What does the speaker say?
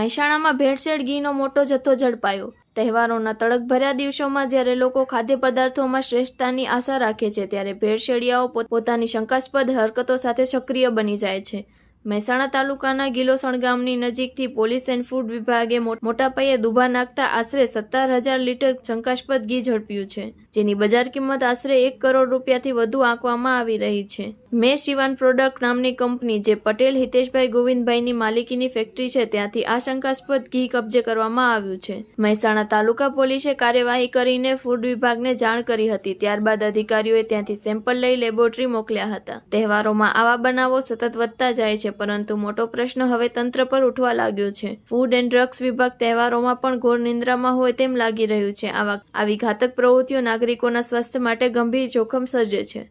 મહેસાણામાં ભેળસેળ ઘીનો મોટો જથ્થો ઝડપાયો. તહેવારોના તડકભર્યા દિવસોમાં જ્યારે લોકો ખાદ્ય પદાર્થોમાં શ્રેષ્ઠતાની આશા રાખે છે, ત્યારે ભેળસેળિયાઓ પોત- પોતાની શંકાસ્પદ હરકતો સાથે સક્રિય બની જાય છે. મહેસાણા તાલુકાના ગિલોસણ ગામની નજીકથી પોલીસ એન્ડ ફૂડ વિભાગે મોટા પાયે દુભા નાખતા આશરે સત્તર હજાર લીટર શંકાસ્પદ ઘી ઝડપ્યું છે, જેની બજાર કિંમત આશરે એક કરોડ રૂપિયાથી વધુ આંકવામાં આવી રહી છે. મે શિવાન પ્રોડક્ટ નામની કંપની જે પટેલ હિતેશભાઈ ગોવિંદભાઈની માલિકીની ફેક્ટરી છે, ત્યાંથી આ શંકાસ્પદ ઘી કબજે કરવામાં આવ્યું છે. મહેસાણા તાલુકા પોલીસે કાર્યવાહી કરીને ફૂડ વિભાગને જાણ કરી હતી, ત્યારબાદ અધિકારીઓએ ત્યાંથી સેમ્પલ લઈ લેબોરેટરી મોકલ્યા હતા. તહેવારોમાં આવા બનાવો સતત વધતા જાય છે, પરંતુ મોટો પ્રશ્ન હવે તંત્ર પર ઉઠવા લાગ્યો છે. ફૂડ એન્ડ ડ્રગ્સ વિભાગ તહેવારોમાં પણ ઘોર નિંદ્રામાં હોય તેમ લાગી રહ્યું છે. આવા, આવી ઘાતક પ્રવૃત્તિઓ નાગરિકોના સ્વાસ્થ્ય માટે ગંભીર જોખમ સર્જે છે.